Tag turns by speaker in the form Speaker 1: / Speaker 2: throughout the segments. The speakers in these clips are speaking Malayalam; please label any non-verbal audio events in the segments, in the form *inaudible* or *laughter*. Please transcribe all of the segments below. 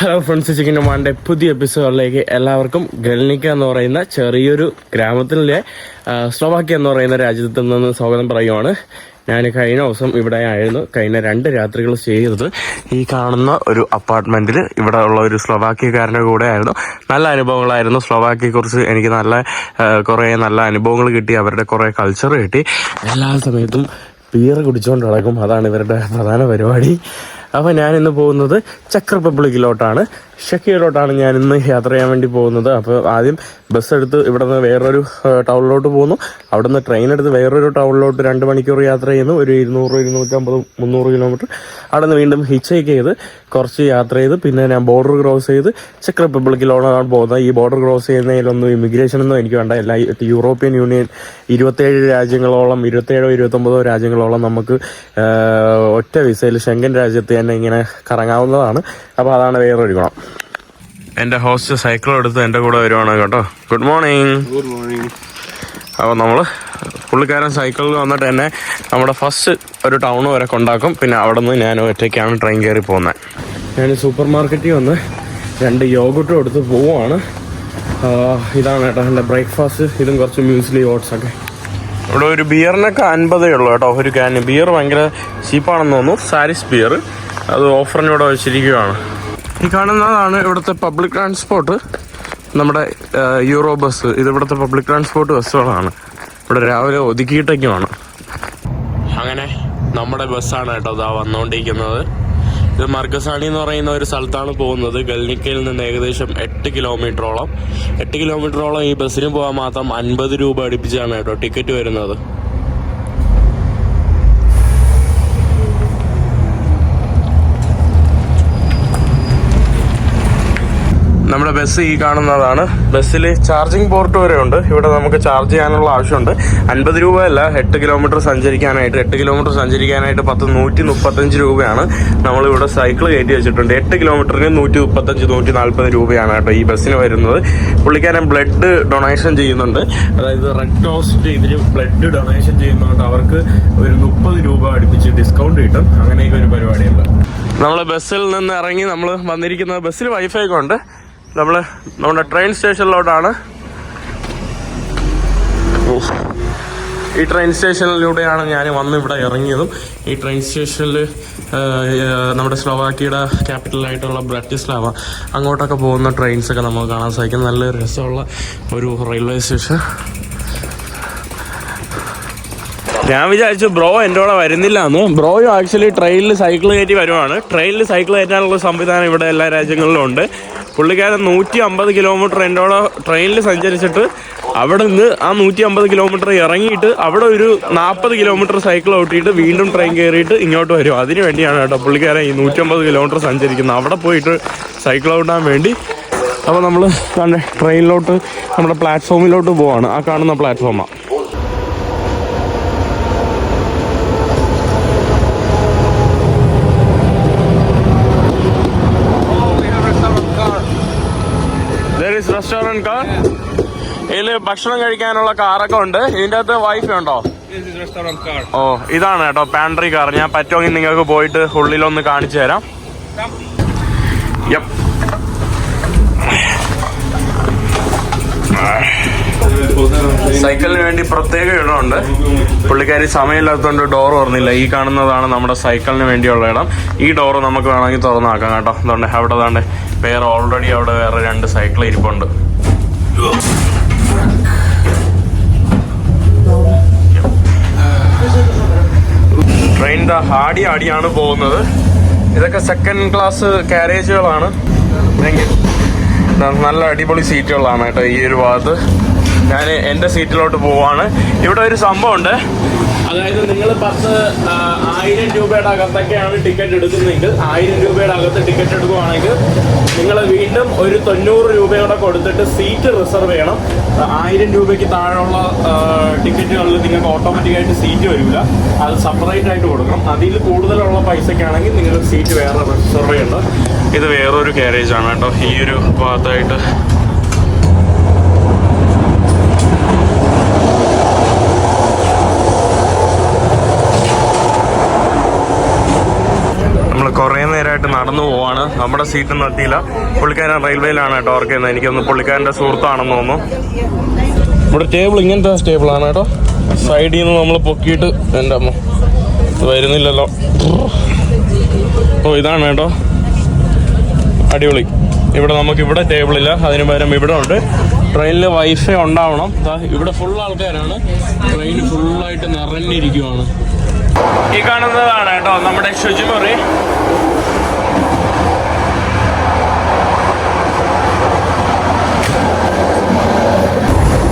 Speaker 1: ഹലോ ഫ്രണ്ട്സ് ചിക്കൻ മാന്റെ പുതിയ എപ്പിസോഡിലേക്ക് എല്ലാവർക്കും ഗൾനിക്ക എന്ന് പറയുന്ന ചെറിയൊരു ഗ്രാമത്തിലെ സ്ലോവാക്യ എന്ന് പറയുന്ന രാജ്യത്ത് നിന്ന് സ്വാഗതം പറയുവാണ്. ഞാൻ കഴിഞ്ഞ ദിവസം ഇവിടെ ആയിരുന്നു കഴിഞ്ഞ രണ്ട് രാത്രികൾ ചെയ്തത്. ഈ കാണുന്ന ഒരു അപ്പാർട്ട്മെന്റിൽ ഇവിടെ ഉള്ള ഒരു സ്ലോവാക്യക്കാരന്റെ കൂടെ ആയിരുന്നു നല്ല അനുഭവങ്ങളായിരുന്നു. സ്ലോവാക്യയെ കുറിച്ച് എനിക്ക് നല്ല കുറേ നല്ല അനുഭവങ്ങൾ കിട്ടി. അവരുടെ കുറേ കൾച്ചർ കിട്ടി. എല്ലാ സമയത്തും ബിയർ കുടിച്ചുകൊണ്ട് നടക്കും. അതാണ് ഇവരുടെ പ്രധാന പരിപാടി. അപ്പോൾ ഞാൻ ഇന്ന് പോകുന്നത് ചെക്ക് റിപ്പബ്ലിക്കിലോട്ടാണ് ഷെക്കിയിലോട്ടാണ് ഞാൻ ഇന്ന് യാത്ര ചെയ്യാൻ വേണ്ടി പോകുന്നത്. അപ്പോൾ ആദ്യം ബസ് എടുത്ത് ഇവിടെ നിന്ന് വേറൊരു ടൗണിലോട്ട് പോകുന്നു. അവിടെ നിന്ന് ട്രെയിൻ എടുത്ത് വേറൊരു ടൗണിലോട്ട് രണ്ട് മണിക്കൂർ യാത്ര ചെയ്യുന്നു. ഒരു ഇരുന്നൂറ് ഇരുന്നൂറ്റമ്പത് മുന്നൂറ് കിലോമീറ്റർ അവിടെ നിന്ന് വീണ്ടും ഹിച്ച് ഹൈക്ക് ചെയ്ത് കുറച്ച് യാത്ര ചെയ്ത് പിന്നെ ഞാൻ ബോർഡർ ക്രോസ് ചെയ്ത് ചെക്ക് റിപ്പബ്ലിക്കിലോടാണ് പോകുന്നത്. ഈ ബോർഡർ ക്രോസ് ചെയ്യുന്നതിലൊന്നും ഇമിഗ്രേഷൻ ഒന്നും എനിക്ക് വേണ്ട. എല്ലാ യൂറോപ്യൻ യൂണിയൻ ഇരുപത്തേഴ് രാജ്യങ്ങളോളം ഇരുപത്തേഴോ ഇരുപത്തൊമ്പതോ രാജ്യങ്ങളോളം നമുക്ക് ഒറ്റ വിസയിൽ ഷെങ്കൻ രാജ്യത്ത് തന്നെ ഇങ്ങനെ കറങ്ങാവുന്നതാണ്. അപ്പോൾ അതാണ് വേറൊരു ഗുണം. എന്റെ ഹോസ്റ്റ് സൈക്കിൾ എടുത്ത് എന്റെ കൂടെ വരുവാണ് കേട്ടോ. ഗുഡ് മോർണിംഗ്
Speaker 2: ഗുഡ് മോർണിംഗ്
Speaker 1: അപ്പോൾ നമ്മൾ പുള്ളിക്കാരൻ സൈക്കിളിൽ വന്നിട്ട് എന്നെ നമ്മുടെ ഫസ്റ്റ് ഒരു ടൗൺ വരെ കൊണ്ടാക്കും. പിന്നെ അവിടെ നിന്ന് ഞാൻ ഒറ്റയ്ക്കാണ് ട്രെയിൻ കയറി പോകുന്നത് ഞാൻ സൂപ്പർ മാർക്കറ്റിൽ വന്ന് രണ്ട് യോഗട്ടും എടുത്ത് പോവാണ്. ഇതാണ് കേട്ടോ എന്റെ ബ്രേക്ക്ഫാസ്റ്റ് ഇതും കുറച്ച് മ്യൂസ്ലി ഓട്സ് ഒക്കെ. ഇവിടെ ഒരു ബിയറിനൊക്കെ അൻപതേ ഉള്ളൂ കേട്ടോ ഒരു ക്യാൻ ബിയർ ഭയങ്കര ചീപ്പാണെന്ന് തോന്നുന്നു. സാരിസ് ബിയർ അത് ഓഫറിനൂടെ വെച്ചിരിക്കുകയാണ് ഈ കാണുന്നതാണ് ഇവിടുത്തെ പബ്ലിക് ട്രാൻസ്പോർട്ട് നമ്മുടെ യൂറോ ബസ് ഇത് ഇവിടുത്തെ പബ്ലിക് ട്രാൻസ്പോർട്ട് ബസ്സുകളാണ്. ഇവിടെ രാവിലെ ഒതുക്കിയിട്ടൊക്കെയാണ്. അങ്ങനെ നമ്മുടെ ബസ്സാണ് കേട്ടോ ഇതാ വന്നുകൊണ്ടിരിക്കുന്നത് ഇത് മർഗസാണി എന്ന് പറയുന്ന ഒരു സ്ഥലത്താണ് പോകുന്നത്. ഗൽനിക്കയിൽ നിന്ന് ഏകദേശം എട്ട് കിലോമീറ്ററോളം. എട്ട് കിലോമീറ്ററോളം ഈ ബസ്സിന് പോകാൻ മാത്രം അൻപത് രൂപ അടുപ്പിച്ചാണ് കേട്ടോ ടിക്കറ്റ് വരുന്നത്. നമ്മുടെ ബസ് ഈ കാണുന്നതാണ്. ബസ്സിൽ ചാർജിങ് പോർട്ട് വരെ ഉണ്ട്. ഇവിടെ നമുക്ക് ചാർജ് ചെയ്യാനുള്ള ആവശ്യമുണ്ട്. അൻപത് രൂപയല്ല എട്ട് കിലോമീറ്റർ സഞ്ചരിക്കാനായിട്ട് എട്ട് കിലോമീറ്റർ സഞ്ചരിക്കാനായിട്ട് പത്ത് നൂറ്റി മുപ്പത്തഞ്ച് രൂപയാണ്. നമ്മളിവിടെ സൈക്കിൾ കയറ്റി വെച്ചിട്ടുണ്ട്. എട്ട് കിലോമീറ്ററിന് നൂറ്റി മുപ്പത്തഞ്ച് നൂറ്റി നാൽപ്പത് രൂപയാണ് കേട്ടോ ഈ ബസ്സിന് വരുന്നത്. പുള്ളിക്കാരൻ ബ്ലഡ് ഡൊണേഷൻ ചെയ്യുന്നുണ്ട്. അതായത് റെഡ് ക്രോസ് ഇതിൽ ബ്ലഡ് ഡൊണേഷൻ ചെയ്യുന്നതുകൊണ്ട് അവർക്ക് ഒരു മുപ്പത് രൂപ അടുപ്പിച്ച് ഡിസ്കൗണ്ട് കിട്ടും. അങ്ങനെയൊക്കെ ഒരു പരിപാടിയുണ്ട്. നമ്മൾ ബസ്സിൽ നിന്ന് ഇറങ്ങി നമ്മൾ വന്നിരിക്കുന്നത് ബസ്സിൽ വൈഫൈ ഒക്കെ ഉണ്ട്. നമ്മൾ നമ്മുടെ ട്രെയിൻ സ്റ്റേഷനിലോട്ടാണ് ഈ ട്രെയിൻ സ്റ്റേഷനിലൂടെയാണ് ഞാൻ വന്ന് ഇവിടെ ഇറങ്ങിയതും. ഈ ട്രെയിൻ സ്റ്റേഷനിൽ നമ്മുടെ സ്ലോവാക്കിയുടെ ക്യാപിറ്റലായിട്ടുള്ള ബ്രാറ്റിസ്ലാവ. അങ്ങോട്ടൊക്കെ പോകുന്ന ട്രെയിൻസൊക്കെ നമുക്ക് കാണാൻ സാധിക്കും. നല്ല രസമുള്ള ഒരു റെയിൽവേ സ്റ്റേഷൻ ഞാൻ വിചാരിച്ചു ബ്രോ എന്റെ കൂടെ വരുന്നില്ല എന്ന്. ബ്രോയും ആക്ച്വലി ട്രെയിനിൽ സൈക്കിൾ കയറ്റി വരുവാണ്. ട്രെയിനിൽ സൈക്കിൾ കയറ്റാനുള്ള സംവിധാനം ഇവിടെ എല്ലാ രാജ്യങ്ങളിലും ഉണ്ട്. പുള്ളിക്കാരൻ നൂറ്റി അമ്പത് കിലോമീറ്റർ അവിടെ ട്രെയിനിൽ സഞ്ചരിച്ചിട്ട് അവിടെ നിന്ന് ആ നൂറ്റി അമ്പത് കിലോമീറ്റർ ഇറങ്ങിയിട്ട് അവിടെ ഒരു നാൽപ്പത് കിലോമീറ്റർ സൈക്കിൾ ഓട്ടിയിട്ട് വീണ്ടും ട്രെയിൻ കയറിയിട്ട് ഇങ്ങോട്ട് വരും. അതിന് വേണ്ടിയാണ് കേട്ടോ പുള്ളിക്കാരൻ ഈ നൂറ്റി അമ്പത് കിലോമീറ്റർ സഞ്ചരിക്കുന്നത്. അവിടെ പോയിട്ട് സൈക്കിൾ ഓട്ടാൻ വേണ്ടി അപ്പോൾ നമ്മൾ ട്രെയിനിലോട്ട് നമ്മുടെ പ്ലാറ്റ്ഫോമിലോട്ട് പോവാണ്. ആ കാണുന്ന പ്ലാറ്റ്ഫോമാണ്. There car. ഇതിൽ ഭക്ഷണം കഴിക്കാനുള്ള കാറൊക്കെ ഉണ്ട് ഇതിന്റെ അകത്ത് വൈഫ് ഉണ്ടോ. ഓ ഇതാണ് കേട്ടോ പാൻട്രി കാർ ഞാൻ പറ്റുമെങ്കിൽ നിങ്ങൾക്ക് പോയിട്ട് ഉള്ളിലൊന്ന് കാണിച്ചു തരാം Yep. സൈക്കിളിന് വേണ്ടി പ്രത്യേക ഇടമുണ്ട്. പുള്ളിക്കാരി സമയമില്ലാത്തതുകൊണ്ട് ഡോർ തുറന്നില്ല. ഈ കാണുന്നതാണ് നമ്മുടെ സൈക്കിളിന് വേണ്ടിയുള്ള ഇടം. ഈ ഡോർ നമുക്ക് വേണമെങ്കിൽ തുറന്നാക്കാം കേട്ടോ. അതുകൊണ്ട് അവിടെ താണ്ട് വേറെ ഓൾറെഡി അവിടെ വേറെ രണ്ട് സൈക്കിൾ ഇരിപ്പുണ്ട്. ട്രെയിൻ ദാ ആടി ആടിയാണ് പോകുന്നത്. ഇതൊക്കെ സെക്കൻഡ് ക്ലാസ് കാരേജുകളാണ് നല്ല അടിപൊളി സീറ്റുകളാണ് കേട്ടോ ഈ ഒരു ഭാഗത്ത്. ഞാൻ എന്റെ സീറ്റിലോട്ട് പോവാണ്. ഇവിടെ ഒരു സംഭവമുണ്ട്. അതായത് നിങ്ങൾ പത്ത് ആയിരം രൂപയുടെ അകത്തൊക്കെയാണ് ടിക്കറ്റ് എടുക്കുന്നതെങ്കിൽ ആയിരം രൂപയുടെ അകത്ത് ടിക്കറ്റ് എടുക്കുവാണെങ്കിൽ നിങ്ങൾ വീണ്ടും ഒരു തൊണ്ണൂറ് രൂപയോടെ കൊടുത്തിട്ട് സീറ്റ് റിസർവ് ചെയ്യണം. ആയിരം രൂപയ്ക്ക് താഴെയുള്ള ടിക്കറ്റുകളിൽ നിങ്ങൾക്ക് ഓട്ടോമാറ്റിക്കായിട്ട് സീറ്റ് വരില്ല. അത് സെപ്പറേറ്റ് ആയിട്ട് കൊടുക്കണം. അതിൽ കൂടുതലുള്ള പൈസക്കാണെങ്കിൽ നിങ്ങൾ സീറ്റ് വേറെ റിസർവ് ചെയ്യണം ഇത് വേറൊരു കാരേജ് ആണ് കേട്ടോ. ഈ ഒരു ഭാഗത്തായിട്ട് നമ്മൾ കുറേ നേരമായിട്ട് സുഖമായിട്ട് നടന്നു പോവാണ് നമ്മുടെ സീറ്റൊന്നും എത്തിയില്ല. പുള്ളിക്കാരൻ റെയിൽവേയിലാണ് കേട്ടോ വർക്ക് ചെയ്യുന്നത്. എനിക്കൊന്ന് പുള്ളിക്കാരന്റെ സുഹൃത്താണെന്ന് തോന്നുന്നു. ഇവിടെ ടേബിൾ ഇങ്ങനത്തെ ടേബിളാണ് കേട്ടോ. സൈഡിൽ നിന്ന് നമ്മൾ പൊക്കിയിട്ട് എന്റെ അമ്മ. വരുന്നില്ലല്ലോ. ഓ ഇതാണ് കേട്ടോ. അടിപൊളി. ഇവിടെ നമുക്ക് ഇവിടെ ടേബിളില്ല അതിന് പകരം ഇവിടെ ഉണ്ട്. ട്രെയിനിൽ വൈഫൈ ഉണ്ടാവണം. ഇവിടെ ഫുൾ ആൾക്കാരാണ്. ട്രെയിൻ ഫുള്ളായിട്ട് നിറഞ്ഞിരിക്കുവാണ്. ഈ കാണുന്നതാണ് കേട്ടോ നമ്മുടെ ശുചിമുറി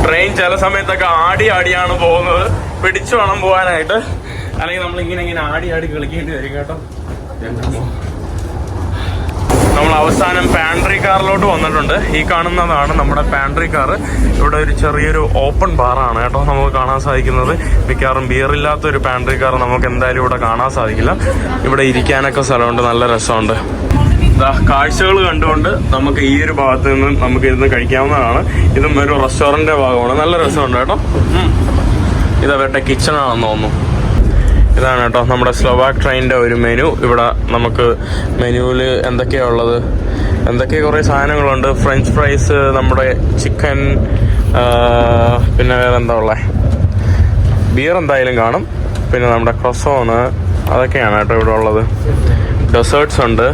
Speaker 1: ട്രെയിൻ ചില സമയത്തൊക്കെ ആടി ആടിയാണ് പോകുന്നത്. പിടിച്ചു വേണം പോകാനായിട്ട്. അല്ലെങ്കിൽ നമ്മൾ ഇങ്ങനെ ഇങ്ങനെ ആടി ആടി കളിക്കേണ്ടി വരും കേട്ടോ. നമ്മൾ അവസാനം പാൻട്രി കാറിലോട്ട് വന്നിട്ടുണ്ട്. ഈ കാണുന്നതാണ് നമ്മുടെ പാൻട്രി കാർ ഇവിടെ ഒരു ചെറിയൊരു ഓപ്പൺ ബാറാണ് കേട്ടോ നമുക്ക് കാണാൻ സാധിക്കുന്നത്. മിക്കവാറും ബിയർ ഇല്ലാത്ത ഒരു പാൻട്രി കാർ നമുക്ക് എന്തായാലും ഇവിടെ കാണാൻ സാധിക്കില്ല. ഇവിടെ ഇരിക്കാനൊക്കെ സ്ഥലമുണ്ട്. നല്ല രസമുണ്ട്. കാഴ്ചകൾ കണ്ടുകൊണ്ട് നമുക്ക് ഈ ഒരു ഭാഗത്ത് നിന്ന് നമുക്ക് ഇരുന്ന് കഴിക്കാവുന്നതാണ്. ഇതും ഒരു റെസ്റ്റോറന്റിന്റെ ഭാഗമാണ്. നല്ല രസമുണ്ട് കേട്ടോ. ഇത് അവരുടെ കിച്ചണാണെന്ന് തോന്നുന്നു. ഇതാണ് കേട്ടോ നമ്മുടെ സ്ലോവാക് ട്രെയിനിന്റെ ഒരു മെനു ഇവിടെ നമുക്ക് മെനുവിൽ എന്തൊക്കെയാ ഉള്ളത്? എന്തൊക്കെ കുറേ സാധനങ്ങളുണ്ട്? ഫ്രഞ്ച് ഫ്രൈസ് നമ്മുടെ ചിക്കൻ പിന്നെ വേറെ എന്താ ഉള്ളത് ബിയർ എന്തായാലും കാണും. പിന്നെ നമ്മുടെ ക്രൊസോണ് അതൊക്കെയാണ് കേട്ടോ ഇവിടെ ഉള്ളത്. ഡെസേർട്സ് ഉണ്ട്.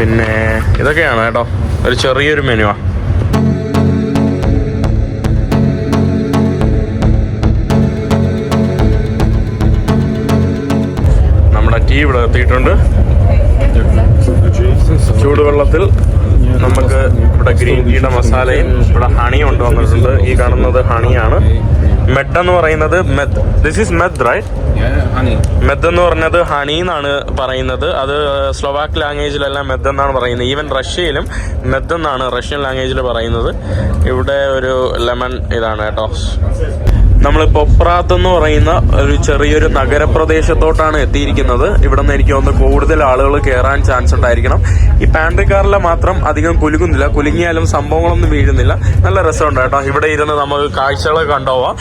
Speaker 1: പിന്നെ ഇതൊക്കെയാണ് കേട്ടോ. ഒരു ചെറിയൊരു മെനുവാ. നമ്മുടെ ടീ ഇവിടെ എത്തിയിട്ടുണ്ട് ചൂടുവെള്ളത്തിൽ നമുക്ക് ഇവിടെ ഗ്രീൻ ടീയുടെ മസാലയും ഇവിടെ ഹണിയും കൊണ്ടുവന്നിട്ടുണ്ട് ഈ കാണുന്നത് ഹണിയാണ്. മെഡ് എന്ന് പറയുന്നത് meth this is
Speaker 2: med right.
Speaker 1: Meth എന്ന് പറഞ്ഞത് ഹണി എന്നാണ് പറയുന്നത്. അത് സ്ലോവാക്ക് ലാംഗ്വേജിലെല്ലാം മെത്ത് എന്നാണ് പറയുന്നത്. ഈവൻ റഷ്യയിലും മെത്ത് എന്നാണ് റഷ്യൻ ലാംഗ്വേജിൽ പറയുന്നത്. ഇവിടെ ഒരു ലെമൺ ഇതാണ് കേട്ടോ. നമ്മൾ പൊപ്രാത്ത് എന്ന് പറയുന്ന ഒരു ചെറിയൊരു നഗരപ്രദേശത്തോട്ടാണ് എത്തിയിരിക്കുന്നത്. ഇവിടെ നിന്ന് എനിക്ക് തോന്നുന്നു കൂടുതൽ ആളുകൾ കയറാൻ ചാൻസ് ഉണ്ടായിരിക്കണം. ഈ പാൻട്രി കാറിലെ മാത്രം അധികം കുലുങ്ങുന്നില്ല. കുലുങ്ങിയാലും സംഭവങ്ങളൊന്നും വീഴുന്നില്ല. നല്ല രസമുണ്ട് കേട്ടോ. ഇവിടെ ഇരുന്ന് നമുക്ക് കാഴ്ചകൾ കണ്ടുപോവാം.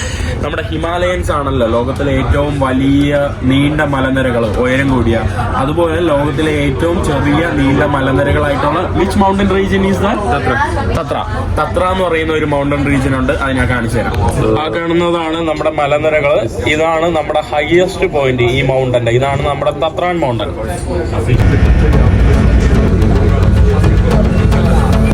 Speaker 1: നമ്മുടെ ഹിമാലയൻസ് ആണല്ലോ ലോകത്തിലെ ഏറ്റവും വലിയ നീണ്ട മലനിരകൾ ഉയരം കൂടിയ. അതുപോലെ ലോകത്തിലെ ഏറ്റവും ചെറിയ നീണ്ട മലനിരകളായിട്ടുള്ള which mountain region is the Tatra. Tatra. എന്ന് പറയുന്ന ഒരു മൗണ്ടൻ റീജിയൻ ഉണ്ട്. അത് ഞാൻ കാണിച്ചു തരാം ആ കാണുന്നതാണ് നമ്മുടെ മലനിരകൾ ഇതാണ് നമ്മുടെ ഹയസ്റ്റ് പോയിന്റ് ഈ മൗണ്ടന്റെ ഇതാണ് നമ്മുടെ തത്രാൻ മൗണ്ടൻ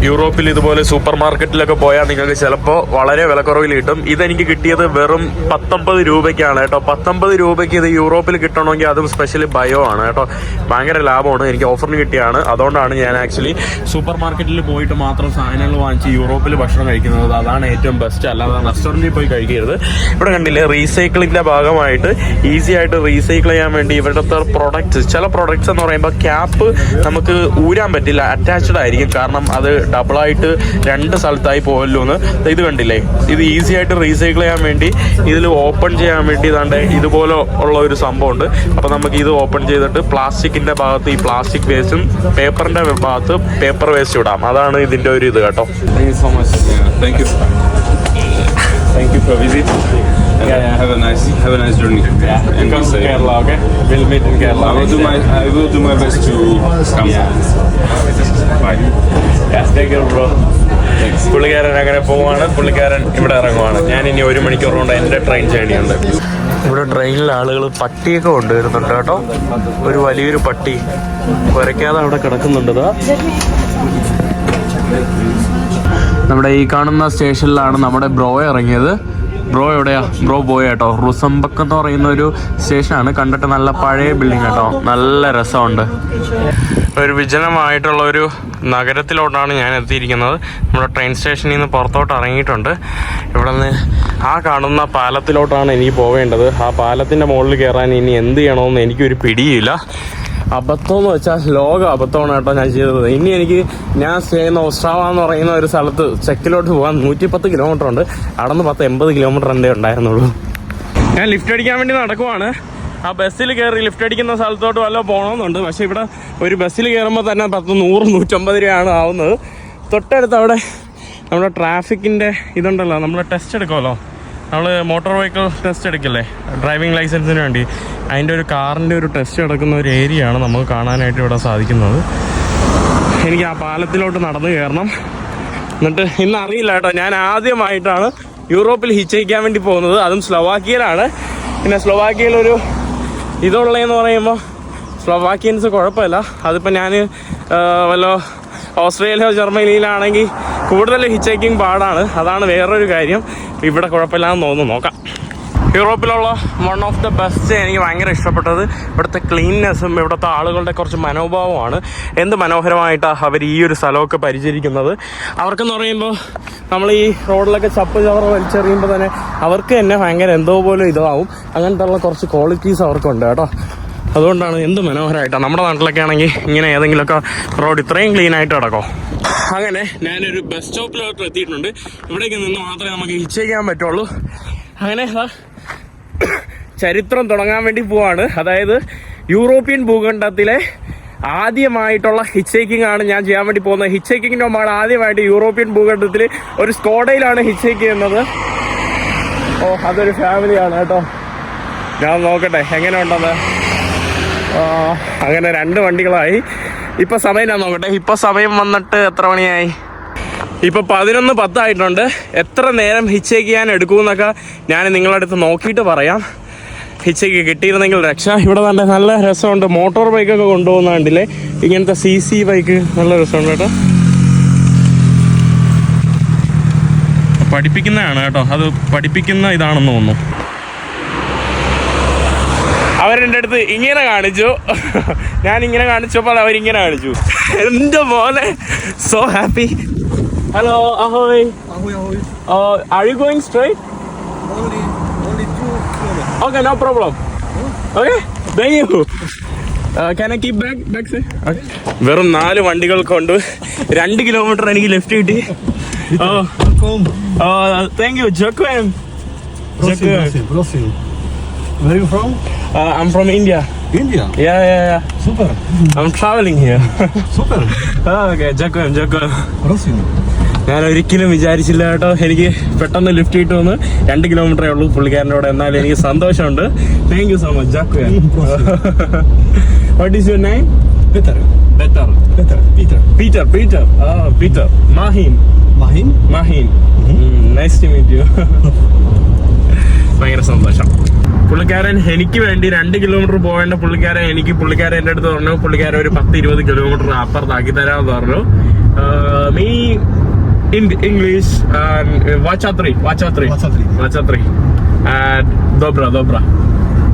Speaker 1: യൂറോപ്പിൽ ഇതുപോലെ സൂപ്പർ മാർക്കറ്റിലൊക്കെ പോയാൽ നിങ്ങൾക്ക് ചിലപ്പോൾ വളരെ വിലക്കുറവിൽ കിട്ടും. ഇതെനിക്ക് കിട്ടിയത് വെറും പത്തൊമ്പത് രൂപയ്ക്കാണ് കേട്ടോ. പത്തൊമ്പത് രൂപയ്ക്ക് ഇത് യൂറോപ്പിൽ കിട്ടണമെങ്കിൽ അതും സ്പെഷ്യലി ബയോ ആണ് കേട്ടോ. ഭയങ്കര ലാഭമാണ്. എനിക്ക് ഓഫറിന് കിട്ടിയാണ്. അതുകൊണ്ടാണ് ഞാൻ ആക്ച്വലി സൂപ്പർ മാർക്കറ്റിൽ പോയിട്ട് മാത്രം സാധനങ്ങൾ വാങ്ങിച്ച് യൂറോപ്പിൽ ഭക്ഷണം കഴിക്കുന്നത്. അതാണ് ഏറ്റവും ബെസ്റ്റ് അല്ലാതെ റെസ്റ്റോറന്റിൽ പോയി കഴിക്കരുത്. ഇവിടെ കണ്ടില്ലേ റീസൈക്ലിങ്ങിന്റെ ഭാഗമായിട്ട് ഈസി ആയിട്ട് റീസൈക്കിൾ ചെയ്യാൻ വേണ്ടി ഇവിടുത്തെ പ്രൊഡക്ട്സ് ചില പ്രൊഡക്ട്സ് എന്ന് പറയുമ്പോൾ ക്യാപ്പ് നമുക്ക് ഊരാൻ പറ്റില്ല. അറ്റാച്ച്ഡ് ആയിരിക്കും. കാരണം അത് ഡബിളായിട്ട് രണ്ട് സ്ഥലത്തായി പോകല്ലോ എന്ന്. ഇത് കണ്ടില്ലേ? ഇത് ഈസി ആയിട്ട് റീസൈക്കിൾ ചെയ്യാൻ വേണ്ടി ഇതിൽ ഓപ്പൺ ചെയ്യാൻ വേണ്ടി ഇതാണ്ട് ഇതുപോലെ ഉള്ള ഒരു സംഭവമുണ്ട്. അപ്പോൾ നമുക്ക് ഇത് ഓപ്പൺ ചെയ്തിട്ട് പ്ലാസ്റ്റിക്കിന്റെ ഭാഗത്ത് ഈ പ്ലാസ്റ്റിക് വേസ്റ്റും പേപ്പറിന്റെ ഭാഗത്ത് പേപ്പർ വേസ്റ്റ് ഇടാം. അതാണ് ഇതിന്റെ ഒരു ഇത് കേട്ടോ.
Speaker 2: Thank you so much thank you
Speaker 1: thank you for visit
Speaker 2: Yeah. Have a nice, journey. Yeah. And come to
Speaker 1: Kerala, okay? We'll meet in Kerala.
Speaker 2: I will do my, I will do my best to come. Yeah. Bye. Yeah, take care, bro.
Speaker 1: പുള്ളിക്കാരൻ അങ്ങനെ പോവാണ് പുള്ളിക്കാരൻ ഇവിടെ ഇറങ്ങുവാണ് ഞാൻ ഇനി ഒരു മണിക്കൂർ കൊണ്ട് എന്റെ ട്രെയിൻ ജേണി ഇവിടെ ട്രെയിനിൽ ആളുകൾ പട്ടിയൊക്കെ കൊണ്ടുവരുന്നുണ്ട് കേട്ടോ ഒരു വലിയൊരു പട്ടി കുരയ്ക്കാതെ അവിടെ കിടക്കുന്നുണ്ട് നമ്മുടെ ഈ കാണുന്ന സ്റ്റേഷനിലാണ് നമ്മുടെ ബ്രോ ഇറങ്ങിയത് ബ്രോ എവിടെയാ? ബ്രോ പോയ കേട്ടോ. റുസംബക്ക് എന്ന് പറയുന്ന ഒരു സ്റ്റേഷനാണ്. കണ്ടിട്ട് നല്ല പഴയ ബിൽഡിംഗ് കേട്ടോ. നല്ല രസമുണ്ട്. ഒരു വിജനമായിട്ടുള്ള ഒരു നഗരത്തിലോട്ടാണ് ഞാൻ എത്തിയിരിക്കുന്നത്. നമ്മുടെ ട്രെയിൻ സ്റ്റേഷനിൽ നിന്ന് പുറത്തോട്ട് ഇറങ്ങിയിട്ടുണ്ട്. ഇവിടെ നിന്ന് ആ കാണുന്ന പാലത്തിലോട്ടാണ് എനിക്ക് പോവേണ്ടത്. ആ പാലത്തിന്റെ മുകളിൽ കയറാൻ ഇനി എന്ത് ചെയ്യണമെന്ന് എനിക്കൊരു പിടിയില്ല. അബദ്ധം എന്ന് വെച്ചാൽ ലോക അബദ്ധമാണ് കേട്ടോ ഞാൻ ചെയ്തത്. ഇനി എനിക്ക് ഞാൻ ചെയ്യുന്ന ഒസ്ട്രാവ എന്ന് പറയുന്ന ഒരു സ്ഥലത്ത് ചെക്കിലോട്ട് പോകാൻ നൂറ്റി പത്ത് കിലോമീറ്റർ ഉണ്ട്. അവിടെ നിന്ന് പത്ത് എൺപത് കിലോമീറ്റർ എന്റെ ഉണ്ടായിരുന്നുള്ളൂ. ഞാൻ ലിഫ്റ്റ് അടിക്കാൻ വേണ്ടി നടക്കുവാണ്. ആ ബസ്സിൽ കയറി ലിഫ്റ്റ് അടിക്കുന്ന സ്ഥലത്തോട്ട് വല്ല പോകണമെന്നുണ്ട് പക്ഷെ ഇവിടെ ഒരു ബസ്സിൽ കയറുമ്പോൾ തന്നെ പത്ത് നൂറ് നൂറ്റമ്പത് രൂപയാണ് ആവുന്നത്. തൊട്ടടുത്ത് അവിടെ നമ്മുടെ ട്രാഫിക്കിന്റെ ഇതുണ്ടല്ലോ നമ്മൾ ടെസ്റ്റ് എടുക്കുമല്ലോ നമ്മൾ മോട്ടോർ വെഹിക്കിൾ ടെസ്റ്റ് എടുക്കില്ലേ? ഡ്രൈവിംഗ് ലൈസൻസിന് വേണ്ടി. അതിന്റെ ഒരു കാറിന്റെ ഒരു ടെസ്റ്റ് എടുക്കുന്ന ഒരു ഏരിയ ആണ് നമുക്ക് കാണാനായിട്ട് ഇവിടെ സാധിക്കുന്നത്. എനിക്ക് ആ പാലത്തിലോട്ട് നടന്നു കയറണം. എന്നിട്ട് ഇന്ന് അറിയില്ല കേട്ടോ ഞാൻ ആദ്യമായിട്ടാണ് യൂറോപ്പിൽ ഹിച്ചയിക്കാൻ വേണ്ടി പോകുന്നത്. അതും സ്ലൊവാക്കിയയിലാണ്. പിന്നെ സ്ലൊവാക്കിയയിലൊരു ഇതുള്ളതെന്ന് പറയുമ്പോൾ സ്ലോവാക്കിയൻസ് കുഴപ്പമില്ല. അതിപ്പോൾ ഞാൻ വല്ല ഓസ്ട്രേലിയ ജർമ്മനിയിലാണെങ്കിൽ കൂടുതൽ ഹിച്ചേക്കിംഗ് പാടാണ്. അതാണ് വേറൊരു കാര്യം. ഇവിടെ കുഴപ്പമില്ലാന്ന് തോന്നുന്നു. നോക്കാം. യൂറോപ്പിലുള്ള വൺ ഓഫ് ദ ബെസ്റ്റ് എനിക്ക് ഭയങ്കര ഇഷ്ടപ്പെട്ടത് ഇവിടുത്തെ ക്ലീൻനെസ്സും ഇവിടുത്തെ ആളുകളുടെ കുറച്ച് മനോഭാവമാണ്. എന്ത് മനോഹരമായിട്ടാണ് അവർ ഈ ഒരു സ്ഥലമൊക്കെ പരിചരിക്കുന്നത്. അവർക്കെന്ന് പറയുമ്പോൾ നമ്മൾ ഈ റോഡിലൊക്കെ ചപ്പ് ചവറ് വലിച്ചെറിയുമ്പോൾ തന്നെ അവർക്ക് തന്നെ ഭയങ്കര എന്തോ പോലെ ഇതാവും. അങ്ങനത്തെ കുറച്ച് ക്വാളിറ്റീസ് അവർക്കുണ്ട് കേട്ടോ. അതുകൊണ്ടാണ് എന്ത് മനോഹരമായിട്ടാണ് നമ്മുടെ നാട്ടിലൊക്കെ ആണെങ്കിൽ ഇങ്ങനെ ഏതെങ്കിലുമൊക്കെ റോഡ് ഇത്രയും ക്ലീൻ ആയിട്ട് കിടക്കോ അങ്ങനെ ഞാനൊരു ബസ് സ്റ്റോപ്പിലോട്ട് എത്തിയിട്ടുണ്ട്. ഇവിടേക്ക് നിന്ന് മാത്രമേ നമുക്ക് ഹിച്ചയ്ക്കാൻ പറ്റുള്ളൂ. അങ്ങനെ ചരിത്രം തുടങ്ങാൻ വേണ്ടി പോവാണ്. അതായത് യൂറോപ്യൻ ഭൂഖണ്ഡത്തിലെ ആദ്യമായിട്ടുള്ള ഹിച്ചേക്കിംഗ് ആണ് ഞാൻ ചെയ്യാൻ വേണ്ടി പോകുന്നത്. ഹിച്ചേക്കിങ്ങിന്റെ മുമ്പാണ് ആദ്യമായിട്ട് യൂറോപ്യൻ ഭൂഖണ്ഡത്തിൽ ഒരു സ്കോഡയിലാണ് ഹിച്ചേക്ക് ചെയ്യുന്നത്. ഓ അതൊരു ഫാമിലിയാണ് കേട്ടോ. ഞാൻ നോക്കട്ടെ എങ്ങനെ ഉണ്ടെന്ന് അങ്ങനെ രണ്ട് വണ്ടികളായി. ഇപ്പൊ സമയം ഞാൻ നോക്കട്ടെ? ഇപ്പൊ സമയം വന്നിട്ട് എത്ര മണിയായി? ഇപ്പൊ പതിനൊന്ന് പത്തായിട്ടുണ്ട്. എത്ര നേരം ഹിച്ചേക്ക് ചെയ്യാൻ എടുക്കുമെന്നൊക്കെ ഞാൻ നിങ്ങളുടെ അടുത്ത് നോക്കിയിട്ട് പറയാം. ഹിച്ചേക്ക് കിട്ടിയിരുന്നെങ്കിൽ രക്ഷ. ഇവിടെ നല്ല നല്ല രസമുണ്ട്. മോട്ടോർ ബൈക്കൊക്കെ കൊണ്ടുപോകുന്ന കണ്ടില്ലേ? ഇങ്ങനത്തെ സി സി ബൈക്ക് നല്ല രസമുണ്ട് കേട്ടോ. പഠിപ്പിക്കുന്നതാണ് കേട്ടോ. അത് പഠിപ്പിക്കുന്ന ഇതാണെന്ന് തോന്നുന്നു. അവരെന്റെ അടുത്ത് ഇങ്ങനെ കാണിച്ചു. ഞാൻ ഇങ്ങനെ കാണിച്ചപ്പോൾ അവരിങ്ങനെ കാണിച്ചു. എന്റെ മോനെ so happy hello Ahoi. Are you going straight. Okay no problem okay thank you വെറും നാല് വണ്ടികൾ കൊണ്ട് രണ്ട് കിലോമീറ്റർ എനിക്ക് ലെഫ്റ്റ് കിട്ടി. താങ്ക് യു ജക്വൻ
Speaker 3: prosim, prosim. Where are you from?
Speaker 1: I I'm from India.
Speaker 3: India.
Speaker 1: Yeah, yeah, yeah.
Speaker 3: Super.
Speaker 1: I'm traveling here.
Speaker 3: Super.
Speaker 1: Okay ജക്വേം
Speaker 3: Prosim.
Speaker 1: ഞാൻ ഒരിക്കലും വിചാരിച്ചില്ല കേട്ടോ എനിക്ക് പെട്ടെന്ന് ലിഫ്റ്റ് കിട്ടുമെന്ന് രണ്ട് കിലോമീറ്ററേ ഉള്ളൂ പുള്ളിക്കാരന്റെ കൂടെ എന്നാലും എനിക്ക് സന്തോഷമുണ്ട് thank you so much ജാക്കുയ what is your name
Speaker 3: Peter.
Speaker 1: Peter.
Speaker 3: Peter. Peter.
Speaker 1: Peter Peter ആ Peter Mahin
Speaker 3: Mahin.
Speaker 1: Mahin nice to meet you ഭയങ്കര സന്തോഷം. പുള്ളിക്കാരൻ എനിക്ക് വേണ്ടി രണ്ട് കിലോമീറ്റർ പോകേണ്ട പുള്ളിക്കാരൻ എനിക്ക് പുള്ളിക്കാരൻ എന്റെ അടുത്ത് പറഞ്ഞു പുള്ളിക്കാരൻ ഒരു പത്ത് ഇരുപത് കിലോമീറ്റർ അപ്പുറത്താക്കി തരാമെന്ന് പറഞ്ഞു. മീ ഇൻ ഇംഗ്ലീഷ് വാച്ചാത്രി വാച്ചാത്രി
Speaker 3: Wachaत्री.
Speaker 1: വാച്ചാത്രി ദോബ്ര ദോബ്ര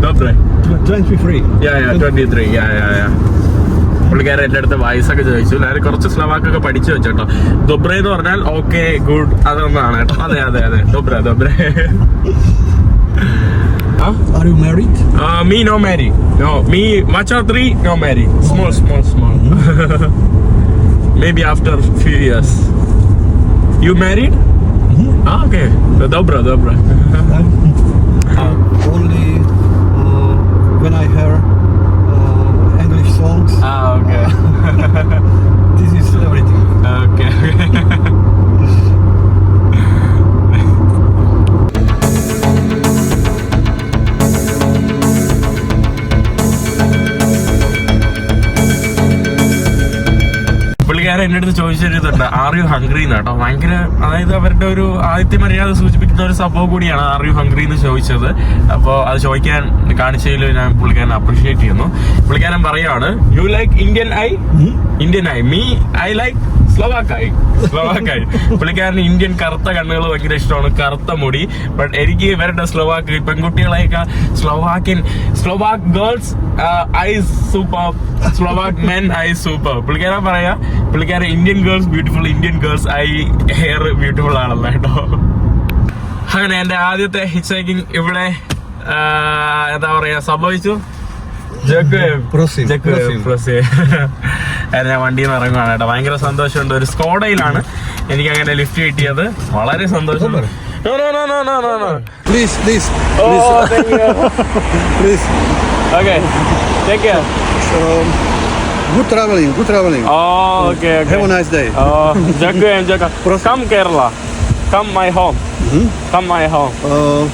Speaker 1: ദോബ്ര
Speaker 3: Tw- 23.
Speaker 1: യാ യാ ട്വന്റി ത്രീ യാ യാ യാ പുള്ളിക്കാരൻ എന്റെ അടുത്ത് വയസ്സൊക്കെ ചോദിച്ചു. ഞാൻ കുറച്ച് സ്ലവാക്കൊക്കെ പഠിച്ചു വെച്ചോട്ടോ. ദൊബ്ര എന്ന് പറഞ്ഞാൽ ഓക്കെ ഗുഡ് അതൊന്നാണ് കേട്ടോ. അതെ അതെ അതെ. ദൊബ്ര ദൊബ്ര *laughs* Huh?
Speaker 3: Are you married?
Speaker 1: Uh, me no married. No, me macho three no married. Small, okay. small, small. Mm -hmm. *laughs* Maybe after few years. You married? Mm -hmm. ah, okay. Dobra, dobra. *laughs*
Speaker 3: uh, only uh, when I hear uh, English songs.
Speaker 1: Ah, okay. *laughs*
Speaker 3: this is everything.
Speaker 1: Okay. പുള്ളിക്കാരൻ എന്റെ അടുത്ത് ചോദിച്ചിട്ടുണ്ട് ആർ യു ഹംഗ്രി എന്നാട്ടോ ഭയങ്കര അതായത് അവരുടെ ഒരു ആദ്യത്തെ മര്യാദ സൂചിപ്പിക്കുന്ന ഒരു സംഭവം കൂടിയാണ് ആർ യു ഹംഗ്രി എന്ന് ചോദിച്ചത്. അപ്പോൾ അത് ചോദിക്കാൻ കാണിച്ചതിൽ ഞാൻ പുള്ളിക്കാരൻ അപ്രീഷിയേറ്റ് ചെയ്യുന്നു. പുള്ളിക്കാരൻ പറയാണ് you like Indian I Indian I me I like സ്ലോവാക്കായി. സ്ലോവാക്കായി. പുള്ളിക്കാരന് ഇന്ത്യൻ കറുത്ത കണ്ണുകൾ ഭയങ്കര ഇഷ്ടമാണ്. കറുത്ത മുടി. ബട്ട് എനിക്ക് ഇവരുടെ സ്ലോവാക്ക് പെൺകുട്ടികളെയൊക്കെ സ്ലോവാക്കിൻ Slovak girls is super. Slovak men is super. പുള്ളിക്കാരൻ പറയാ? പുള്ളിക്കാരൻ Indian girls beautiful Indian girls. I hair beautiful ആണല്ലോ കേട്ടോ. അങ്ങനെ എന്റെ ആദ്യത്തെ ഹിച്ചൈക്കിംഗ് ഇവിടെ എന്താ പറയാ സംഭവിച്ചു. ഞാൻ വണ്ടിയിൽ നിന്ന് ഇറങ്ങുവാണ് കേട്ടോ ഭയങ്കര സന്തോഷമുണ്ട് ഒരു സ്കോഡയിലാണ് എനിക്ക് അങ്ങനെ ലിഫ്റ്റ് കിട്ടിയത് വളരെ സന്തോഷം No, no, no, no, no, no, no.
Speaker 3: Please, please,
Speaker 1: Oh,
Speaker 3: please,
Speaker 1: thank you.
Speaker 3: please.
Speaker 1: Okay. Take care.
Speaker 3: So, good traveling, good traveling.
Speaker 1: Oh, okay, okay.
Speaker 3: Have a nice day.
Speaker 1: Oh, and Jaga. Come Kerala. Come my home. Mm-hmm. Come my home.
Speaker 3: Uh,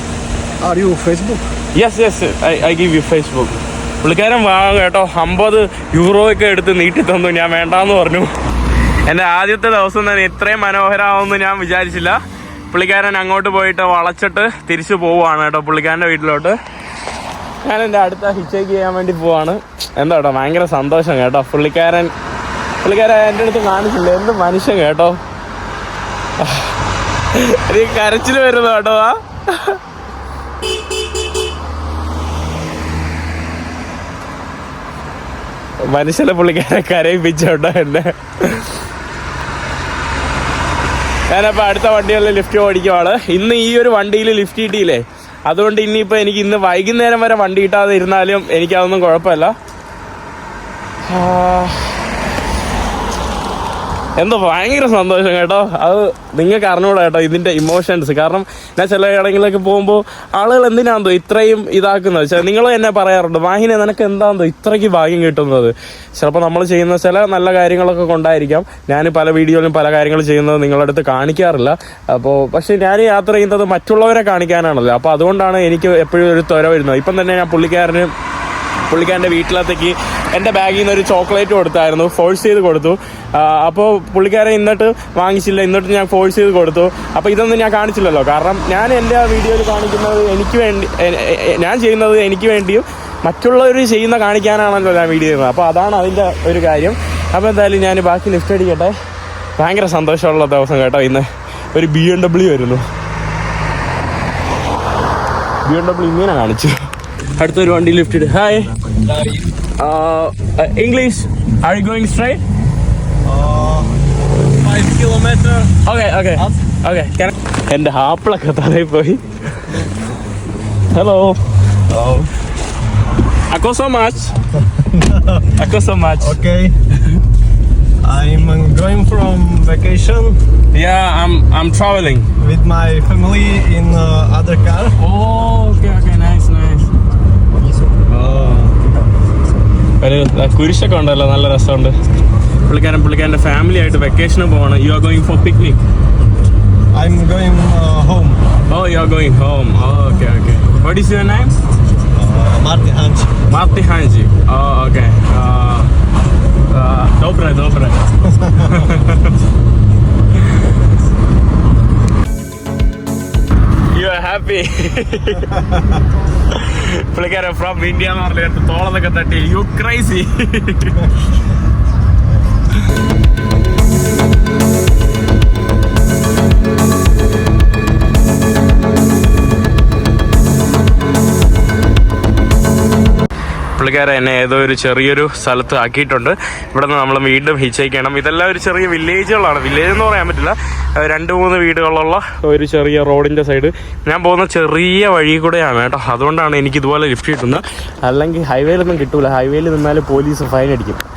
Speaker 3: are you Facebook?
Speaker 1: Yes, yes. I, I give you Facebook പുള്ളിക്കാരൻ വാങ്ങും കേട്ടോ. അമ്പത് യൂറോയൊക്കെ എടുത്ത് നീട്ടി തന്നു. ഞാൻ വേണ്ടാന്ന് പറഞ്ഞു. എന്റെ ആദ്യത്തെ ദിവസം തന്നെ ഇത്രയും മനോഹരമാവുമെന്ന് ഞാൻ വിചാരിച്ചില്ല. പുള്ളിക്കാരൻ അങ്ങോട്ട് പോയിട്ട് വളച്ചിട്ട് തിരിച്ചു പോവുകയാണ് കേട്ടോ പുള്ളിക്കാരന്റെ വീട്ടിലോട്ട്. ഞാൻ എന്റെ അടുത്ത ഹിച്ചേക്ക് ചെയ്യാൻ വേണ്ടി പോവാണ്. എന്താ കേട്ടോ ഭയങ്കര സന്തോഷം കേട്ടോ. പുള്ളിക്കാരൻ പുള്ളിക്കാരൻ എന്റെ അടുത്ത് കാണിച്ചില്ല? എന്ത് മനുഷ്യൻ കേട്ടോ. കരച്ചിൽ വരുന്നു കേട്ടോ ആ. മനുഷ്യനെ പുള്ളിക്കാരെ കരയിപ്പിച്ചോട്ടോ എന്നെ. ഞാനപ്പോൾ അടുത്ത വണ്ടികളിൽ ലിഫ്റ്റ് ഓടിക്കുവാണ്. ഇന്ന് ഈ ഒരു വണ്ടിയിൽ ലിഫ്റ്റ് കിട്ടിയില്ലേ? അതുകൊണ്ട് ഇനിയിപ്പോൾ എനിക്ക് ഇന്ന് വൈകുന്നേരം വരെ വണ്ടി കിട്ടാതെ ഇരുന്നാലും എനിക്കതൊന്നും കുഴപ്പമില്ല. എന്തോ ഭയങ്കര സന്തോഷം കേട്ടോ. അത് നിങ്ങൾക്ക് അറിഞ്ഞൂടാ കേട്ടോ ഇതിന്റെ ഇമോഷൻസ് കാരണം ഞാൻ ചില ഇടങ്ങളിലൊക്കെ പോകുമ്പോൾ ആളുകൾ എന്തിനാണെന്തോ ഇത്രയും ഇതാക്കുന്നത്? വെച്ചാൽ നിങ്ങൾ എന്നെ പറയാറുണ്ട് വാഹിനെ നിനക്ക് എന്താണെന്തോ ഇത്രയ്ക്ക് ഭാഗ്യം കിട്ടുന്നത്? ചിലപ്പോൾ നമ്മൾ ചെയ്യുന്ന ചില നല്ല കാര്യങ്ങളൊക്കെ കൊണ്ടായിരിക്കാം. ഞാൻ പല വീഡിയോയിലും പല കാര്യങ്ങൾ ചെയ്യുന്നത് നിങ്ങളുടെ അടുത്ത് കാണിക്കാറില്ല. അപ്പോൾ പക്ഷേ ഞാൻ യാത്ര ചെയ്യുന്നത് മറ്റുള്ളവരെ കാണിക്കാനാണല്ലോ. അപ്പോൾ അതുകൊണ്ടാണ് എനിക്ക് എപ്പോഴും ഒരു ത്വര വരുന്നത്. ഇപ്പം തന്നെ ഞാൻ പുള്ളിക്കാരന് പുള്ളിക്കാരന്റെ വീട്ടിലത്തേക്ക് എന്റെ ബാഗിൽ നിന്ന് ഒരു ചോക്ലേറ്റ് കൊടുത്തായിരുന്നു ഫോഴ്സ് ചെയ്ത് കൊടുത്തു. അപ്പോൾ പുള്ളിക്കാരെ ഇന്നിട്ട് വാങ്ങിച്ചില്ല ഇന്നിട്ട് ഞാൻ ഫോഴ്സ് ചെയ്ത് കൊടുത്തു. അപ്പോൾ ഇതൊന്നും ഞാൻ കാണിച്ചില്ലല്ലോ. കാരണം ഞാൻ എന്റെ ആ വീഡിയോയിൽ കാണിക്കുന്നത് എനിക്ക് വേണ്ടി ഞാൻ ചെയ്യുന്നത് എനിക്ക് വേണ്ടിയും മറ്റുള്ളവർ ചെയ്യുന്ന കാണിക്കാനാണല്ലോ ഞാൻ വീഡിയോ ചെയ്യുന്നത്. അപ്പോൾ അതാണ് അതിന്റെ ഒരു കാര്യം. അപ്പോൾ എന്തായാലും ഞാൻ ബാക്കി ലിഫ്റ്റ് അടിക്കട്ടെ. ഭയങ്കര സന്തോഷമുള്ള ദിവസം കേട്ടോ ഇന്ന്. ഒരു ബി എം ഡബ്ല്യു വരുന്നു ബി എം ഡബ്ല്യു ഇങ്ങനെ കാണിച്ചു. അടുത്തൊരു വണ്ടി lift it hi English are you going straight
Speaker 3: Uh, five kilometer.
Speaker 1: Okay okay okay എൻ്റെ ഹാപ്പിളൊക്കെ തലയിൽ പോയി hello
Speaker 3: Oh,
Speaker 1: അക്കോ so much അക്കോ so much
Speaker 3: okay. I'm uh, going from vacation
Speaker 1: yeah I'm I'm travelling
Speaker 3: with my family in uh, other car.
Speaker 1: Okay okay nice nice ഒരു കുരിശൊക്കെ ഉണ്ടല്ലോ നല്ല രസമുണ്ട്. പുള്ളിക്കാരൻ പുള്ളിക്കാരന്റെ ഫാമിലി ആയിട്ട് വെക്കേഷന് പോവാണ്. You are going for picnic
Speaker 3: I'm going home
Speaker 1: oh you are going home okay okay what is your
Speaker 3: name മാർത്തി ഹാൻജി
Speaker 1: മാർത്തി ഹാൻജി ഓ okay dobre, dobre. you are happy. *laughs* പുള്ളിക്കാരൻ ഫ്രം ഇന്ത്യ എന്ന് പറഞ്ഞിട്ട് തോളത്തൊക്കെ തട്ടി. യു ക്രൈസി പുള്ളിക്കാരൻ എന്നെ ഏതോ ഒരു ചെറിയൊരു സ്ഥലത്ത് ആക്കിയിട്ടുണ്ട്. ഇവിടെ നിന്ന് നമ്മൾ വീണ്ടും ഹിച്ചയിക്കണം ഇതെല്ലാം ഒരു ചെറിയ വില്ലേജുകളാണ് വില്ലേജ് എന്ന് പറയാൻ പറ്റില്ല. രണ്ട് മൂന്ന് വീടുകളുള്ള ഒരു ചെറിയ റോഡിന്റെ സൈഡ് ഞാൻ പോകുന്ന ചെറിയ വഴി കൂടെയാണ് കേട്ടോ. അതുകൊണ്ടാണ് എനിക്ക് ഇതുപോലെ ലിഫ്റ്റ് കിട്ടുന്നത്. അല്ലെങ്കിൽ ഹൈവേയിലൊന്നും കിട്ടൂല. ഹൈവേയിൽ നിന്നാൽ പോലീസ് ഫൈൻ അടിക്കും.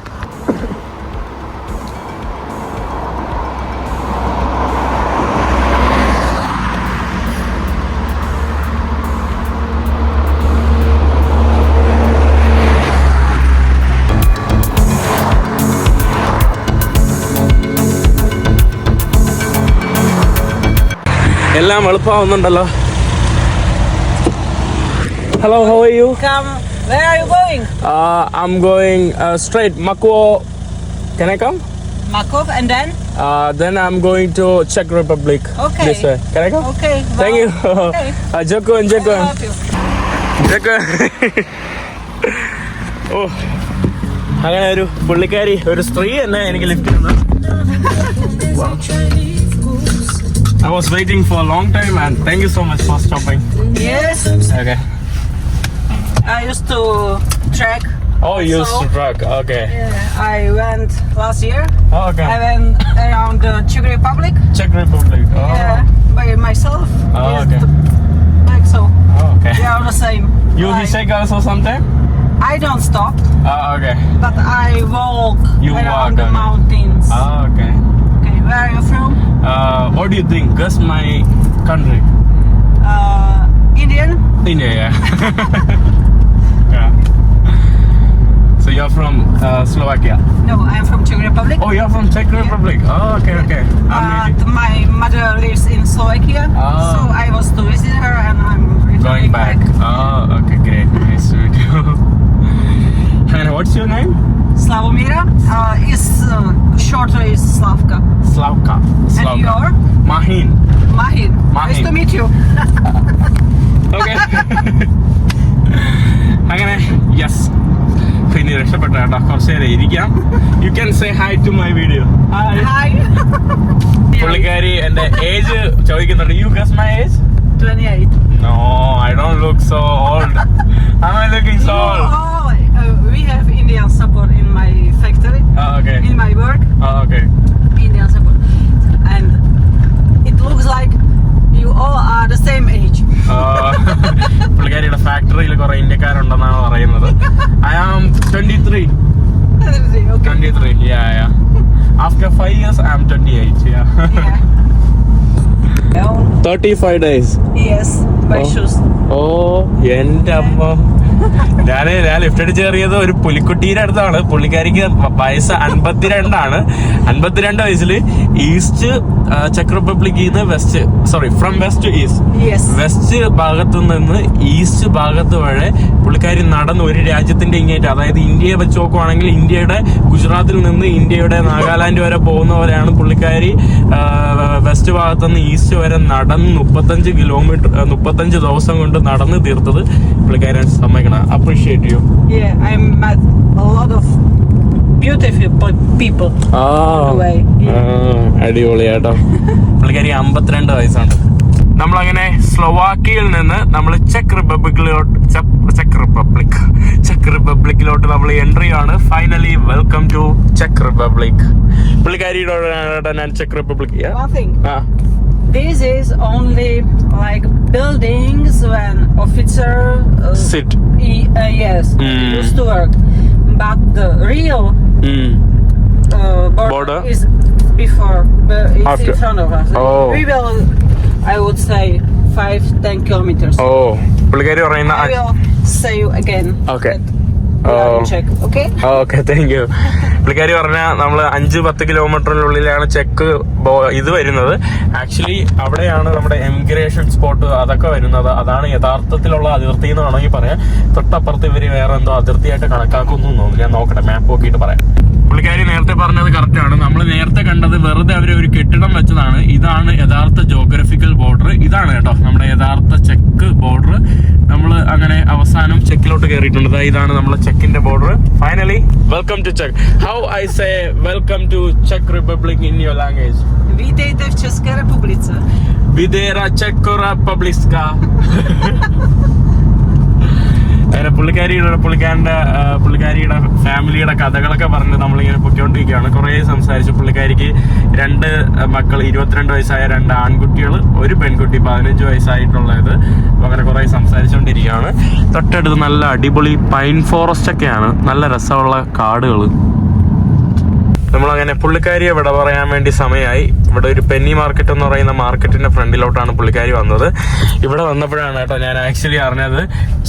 Speaker 1: എല്ലാം എളുപ്പമാവുന്നുണ്ടല്ലോ hello how are you
Speaker 4: Come. Where are you going?
Speaker 1: Uh, I'm going uh, straight. Makwo. Can I come?
Speaker 4: Makov and then?
Speaker 1: Uh, then I'm going to Czech Republic.
Speaker 4: Okay.
Speaker 1: This way. Can I come?
Speaker 4: Okay.
Speaker 1: Thank you.
Speaker 4: Okay.
Speaker 1: uh, Joko and Joko.
Speaker 4: I love you.
Speaker 1: Joko. ഓ അങ്ങനെ ഒരു പുള്ളിക്കാരി ഒരു സ്ത്രീ തന്നെ എനിക്ക് ലിഫ്റ്റ് തന്നു I was waiting for a long time and thank you so much for stopping.
Speaker 4: Yes.
Speaker 1: Okay.
Speaker 4: I used to track.
Speaker 1: Oh, you used to truck. Okay.
Speaker 4: uh, I went last year.
Speaker 1: Oh, okay.
Speaker 4: I went around the Czech Republic.
Speaker 1: Czech Republic. Oh.
Speaker 4: Yeah, by myself.
Speaker 1: Oh, okay.
Speaker 4: the- Like so.
Speaker 1: Oh, okay.
Speaker 4: We are the same.
Speaker 1: You
Speaker 4: Like,
Speaker 1: hitchhike also sometime?
Speaker 4: I don't stop,
Speaker 1: Oh, okay.
Speaker 4: but I walk
Speaker 1: You
Speaker 4: around
Speaker 1: walk,
Speaker 4: the
Speaker 1: okay.
Speaker 4: mountains.
Speaker 1: Oh, okay
Speaker 4: about yourself?
Speaker 1: Uh, what do you think? Guess my country.
Speaker 4: Uh, Indian.
Speaker 1: India, yeah. *laughs* yeah. So you're from uh, Slovakia?
Speaker 4: No, I'm from Czech Republic.
Speaker 1: Oh, you're from Czech Republic. Yeah. Oh, okay,
Speaker 4: okay. Uh, my mother lives in Slovakia,
Speaker 1: oh.
Speaker 4: so I was to visit her, and I'm
Speaker 1: going back. back. Oh, okay, great. Nice to meet you. *laughs* and what's your name?
Speaker 4: Slavomira uh, is uh, shorter is Slavka.
Speaker 1: Slavka.
Speaker 4: And your
Speaker 1: Mahin.
Speaker 4: Mahin. Nice
Speaker 1: Mahin.
Speaker 4: to meet you. *laughs*
Speaker 1: Okay. *laughs* അങ്ങനെ യെസ് പിന്നെ രക്ഷപ്പെട്ട കേട്ടോ കുറച്ച് നേരം ഇരിക്കാം you can say hi to my video hi
Speaker 4: Hi. *laughs*
Speaker 1: പുള്ളിക്കാരി എന്റെ ഏജ് ചോദിക്കുന്നുണ്ട് you guess my age
Speaker 4: 28.
Speaker 1: No I don't look so old I'm looking so old
Speaker 4: Oh, uh, we have Indian support in my factory,
Speaker 1: okay
Speaker 4: in my work.
Speaker 1: Okay
Speaker 4: Indian support, and it looks like you all are the same age. *laughs*
Speaker 1: ആഹ് പുള്ളിക്കാരിയുടെ ഫാക്ടറിയിൽ കുറെ ഇന്ത്യക്കാരുണ്ടെന്നാണ് പറയുന്നത് I am twenty three
Speaker 4: okay.
Speaker 1: Twenty three after five years I am twenty eight
Speaker 4: Yeah. Oh,
Speaker 1: thirty five days
Speaker 4: yes, my
Speaker 1: Oh.
Speaker 4: shoes.
Speaker 1: ഓ എന്റെ അമ്മ ഞാൻ ഞാൻ ലിഫ്റ്റ് അടിച്ച് കയറിയത് ഒരു പുലിക്കുട്ടീന്റെ അടുത്താണ്. പുള്ളിക്കാരിക്ക് വയസ്സ് അൻപത്തിരണ്ടാണ്. അൻപത്തിരണ്ട് വയസ്സിൽ ഈസ്റ്റ് ചെക്ക് റിപ്പബ്ലിക്കിൽ നിന്ന് west sorry from west to
Speaker 4: east.
Speaker 1: West ഭാഗത്തു നിന്ന് ഈസ്റ്റ് ഭാഗത്ത് വരെ പുള്ളിക്കാരി നടന്ന് ഒരു രാജ്യത്തിന്റെ ഇങ്ങേറ്റ് അതായത് ഇന്ത്യയെ വെച്ച് നോക്കുവാണെങ്കിൽ ഇന്ത്യയുടെ ഗുജറാത്തിൽ നിന്ന് ഇന്ത്യയുടെ നാഗാലാൻഡ് വരെ പോകുന്ന പോലെയാണ് പുള്ളിക്കാരി വെസ്റ്റ് ഭാഗത്തു നിന്ന് ഈസ്റ്റ് വരെ നടന്ന് മുപ്പത്തഞ്ച് കിലോമീറ്റർ മുപ്പത്തഞ്ച് ദിവസം കൊണ്ട് നടന്ന് തീർത്തത് പുള്ളിക്കാരി സമ്മതിക്കണം. Appreciate you.
Speaker 4: Yeah, I met a lot of beautiful pe- people. Way,
Speaker 1: അടിപൊളിയാട്ടോ *laughs* പുള്ളിക്കാരി അമ്പത്തിരണ്ട് വയസ്സാണ്. നമ്മളങ്ങനെ സ്ലൊവാക്കിയയിൽ നിന്ന് നമ്മൾ ചെക്ക് റിപ്പബ്ലിക്കിലോട്ട് ചെക്ക് റിപ്പബ്ലിക് ചെക്ക് റിപ്പബ്ലിക്കിലോട്ട് നമ്മൾ എൻട്രി ആണ്. Finally welcome to check republic. പുള്ളിക്കാരിയുടെ ഞാൻ ചെക്ക് റിപ്പബ്ലിക് ആ.
Speaker 4: this is only like buildings when officer uh, sit. Uh, yes,
Speaker 1: mm.
Speaker 4: used to work, but the real mm. uh, border,
Speaker 1: border,
Speaker 4: is before. It's
Speaker 1: After.
Speaker 4: in front of us.
Speaker 1: Oh.
Speaker 4: We will, I would say, five ten kilometers.
Speaker 1: Oh, Bulgaria,
Speaker 4: I will say you again.
Speaker 1: Okay.
Speaker 4: Okay
Speaker 1: thank you പുള്ളിക്കാരി പറഞ്ഞ നമ്മൾ അഞ്ച് പത്ത് കിലോമീറ്ററിനുള്ളിലാണ് ചെക്ക് ഇത് വരുന്നത്. ആക്ച്വലി അവിടെയാണ് നമ്മുടെ എമിഗ്രേഷൻ സ്പോട്ട് അതൊക്കെ വരുന്നത്. അതാണ് യഥാർത്ഥത്തിലുള്ള അതിർത്തി എന്ന് വേണമെങ്കിൽ പറയാം. തൊട്ടപ്പുറത്ത് ഇവർ വേറെ എന്തോ അതിർത്തിയായിട്ട് കണക്കാക്കുന്നു തോന്നുന്നു. ഞാൻ നോക്കട്ടെ മാപ്പ് നോക്കിയിട്ട് പറയാം. പുള്ളിക്കാരി നേരത്തെ പറഞ്ഞത് കറക്റ്റ് ആണ്. നമ്മൾ നേരത്തെ കണ്ടത് വെറുതെ അവർ ഒരു കെട്ടിടം വെച്ചതാണ്. ഇതാണ് യഥാർത്ഥ ജോഗ്രഫിക്കൽ ബോർഡർ ഇതാണ് കേട്ടോ നമ്മുടെ യഥാർത്ഥ ചെക്ക് ബോർഡർ നമ്മൾ അങ്ങനെ അവസാനം ചെക്കിലോട്ട് കയറിയിട്ടുണ്ട് ഇതാണ് നമ്മുടെ ചെക്കിന്റെ border finally welcome to check how I say welcome to check republic in your language
Speaker 4: republice.
Speaker 1: വിദേര check റിപ്പബ്ലിക്ക അങ്ങനെ പുള്ളിക്കാരിയുടെ പുള്ളിക്കാരന്റെ ആ, പുള്ളിക്കാരിയുടെ ഫാമിലിയുടെ കഥകളൊക്കെ പറഞ്ഞ് നമ്മളിങ്ങനെ പൊയ്ക്കൊണ്ടിരിക്കുകയാണ്. കുറേ സംസാരിച്ചു പുള്ളിക്കാരിക്ക് രണ്ട് മക്കൾ ഇരുപത്തിരണ്ട് വയസ്സായ രണ്ട് ആൺകുട്ടികൾ ഒരു പെൺകുട്ടി പതിനഞ്ച് വയസ്സായിട്ടുള്ളത് അങ്ങനെ കുറേ സംസാരിച്ചുകൊണ്ടിരിക്കുകയാണ് തൊട്ടടുത്ത് നല്ല അടിപൊളി പൈൻ ഫോറസ്റ്റ് ഒക്കെയാണ്. നല്ല രസമുള്ള കാടുകൾ നമ്മളങ്ങനെ പുള്ളിക്കാരിയെ വിട പറയാൻ വേണ്ടി സമയമായി. ഇവിടെ ഒരു പെന്നി മാർക്കറ്റ് എന്ന് പറയുന്ന മാർക്കറ്റിന്റെ ഫ്രണ്ടിലോട്ടാണ് പുള്ളിക്കാരി വന്നത്. ഇവിടെ വന്നപ്പോഴാണ് കേട്ടോ ഞാൻ ആക്ച്വലി അറിഞ്ഞത്.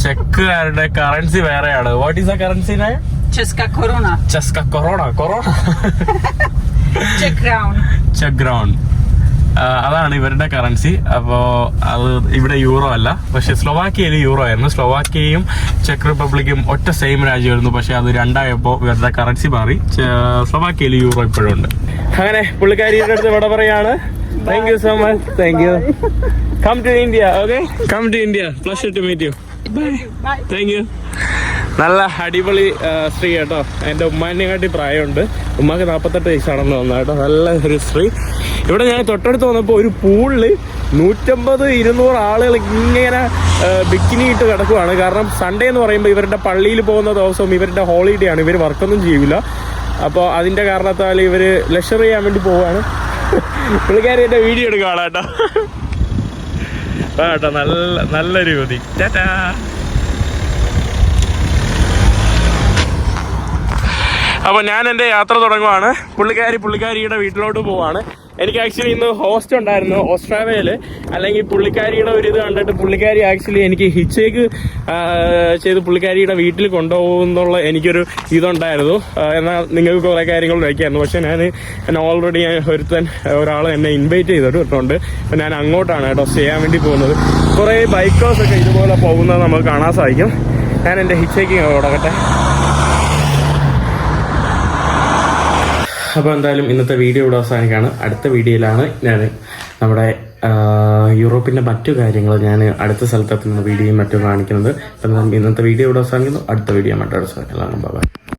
Speaker 1: ചെക്കുകാരുടെ കറൻസി വേറെയാണ്. വാട്ട് ഈസ് ദ കറൻസി
Speaker 4: കൊറോണ.
Speaker 1: ചെസ്ക കൊറോണ കൊറോണ.
Speaker 4: ചെക്ക് crown.
Speaker 1: ചെക്ക് ഗ്രൗണ്ട്. അതാണ് ഇവരുടെ കറൻസി അപ്പോ അത് ഇവിടെ യൂറോ അല്ല. പക്ഷേ സ്ലൊവാക്കിയയിൽ യൂറോ ആയിരുന്നു. സ്ലൊവാക്കിയയും ചെക്ക് റിപ്പബ്ലിക്കും ഒറ്റ സെയിം രാജ്യമായിരുന്നു. പക്ഷേ അത് രണ്ടായപ്പോ ഇവരുടെ കറൻസി മാറി. സ്ലൊവാക്കിയയിൽ യൂറോ ഇപ്പോഴും ഉണ്ട്. അങ്ങനെ പുള്ളിക്കാരിയുടെ അടുത്ത് ഇവിടെ പറയാണ്. Thank you so much thank you come to India okay come to India pleased to meet you
Speaker 4: bye
Speaker 1: thank you നല്ല അടിപൊളി സ്ത്രീ കേട്ടോ. എന്റെ ഉമ്മാനെക്കാട്ടി പ്രായമുണ്ട്. ഉമ്മാക്ക് നാൽപ്പത്തെട്ട് വയസ്സാണെന്ന് തോന്നുന്നു കേട്ടോ. നല്ല ഒരു സ്ത്രീ. ഇവിടെ ഞാൻ തൊട്ടടുത്ത് വന്നപ്പോൾ ഒരു പൂളിൽ നൂറ്റമ്പത് ഇരുന്നൂറ് ആളുകൾ ഇങ്ങനെ ബിക്കിനി ഇട്ട് കിടക്കുവാണ്. കാരണം സൺഡേ എന്ന് പറയുമ്പോൾ ഇവരുടെ പള്ളിയിൽ പോകുന്ന ദിവസവും ഇവരുടെ ഹോളിഡേ ആണ്. ഇവർ വർക്കൊന്നും ചെയ്യില്ല അപ്പോൾ അതിന്റെ കാരണത്താൽ ഇവർ ലഷർ ചെയ്യാൻ വേണ്ടി പോവാണ്. പുള്ളിക്കാരി എന്റെ വീഡിയോ എടുക്കുകയാണ് കേട്ടോ. കേട്ടോ. നല്ല നല്ലൊരു യുവതി ടാറ്റാ അപ്പോൾ ഞാൻ എന്റെ യാത്ര തുടങ്ങുവാണ്. പുള്ളിക്കാരി പുള്ളിക്കാരിയുടെ വീട്ടിലോട്ട് പോവാണ്. എനിക്ക് ആക്ച്വലി ഇന്ന് ഹോസ്റ്റ് ഉണ്ടായിരുന്നു ഓസ്ട്രേലിയയിൽ. അല്ലെങ്കിൽ പുള്ളിക്കാരിയുടെ ഒരു ഇത് കണ്ടിട്ട് പുള്ളിക്കാരി ആക്ച്വലി എനിക്ക് ഹിച്ചേക്ക് ചെയ്ത് പുള്ളിക്കാരിയുടെ വീട്ടിൽ കൊണ്ടുപോകും എന്നുള്ള എനിക്കൊരു ഇതുണ്ടായിരുന്നു. എന്നാൽ നിങ്ങൾക്ക് കുറേ കാര്യങ്ങൾ വയ്ക്കായിരുന്നു. പക്ഷേ ഞാൻ എന്നെ ഓൾറെഡി ഒരുത്തൻ ഒരാൾ എന്നെ ഇൻവൈറ്റ് ചെയ്തിട്ടുണ്ട് അപ്പോൾ ഞാൻ അങ്ങോട്ടാണ് കേട്ടോ ചെയ്യാൻ വേണ്ടി പോകുന്നത്. കുറേ ബൈക്കേഴ്സൊക്കെ ഇതുപോലെ പോകുന്നത് നമുക്ക് കാണാൻ സാധിക്കും. ഞാൻ എന്റെ ഹിച്ചേക്കിങ് തുടങ്ങട്ടെ അപ്പോൾ എന്തായാലും ഇന്നത്തെ വീഡിയോ ഇവിടെ അവസാനിക്കുകയാണ്. അടുത്ത വീഡിയോയിലാണ് ഞാൻ നമ്മുടെ യൂറോപ്പിന്റെ മറ്റു കാര്യങ്ങൾ ഞാൻ അടുത്ത സ്ഥലത്തെത്തുന്ന വീഡിയോയും മറ്റും കാണിക്കുന്നത്. അപ്പം ഇന്നത്തെ വീഡിയോ ഇവിടെ അവസാനിക്കുന്നു. അടുത്ത വീഡിയോ മറ്റൊരു സ്ഥലത്തിലാണ് ബൈ.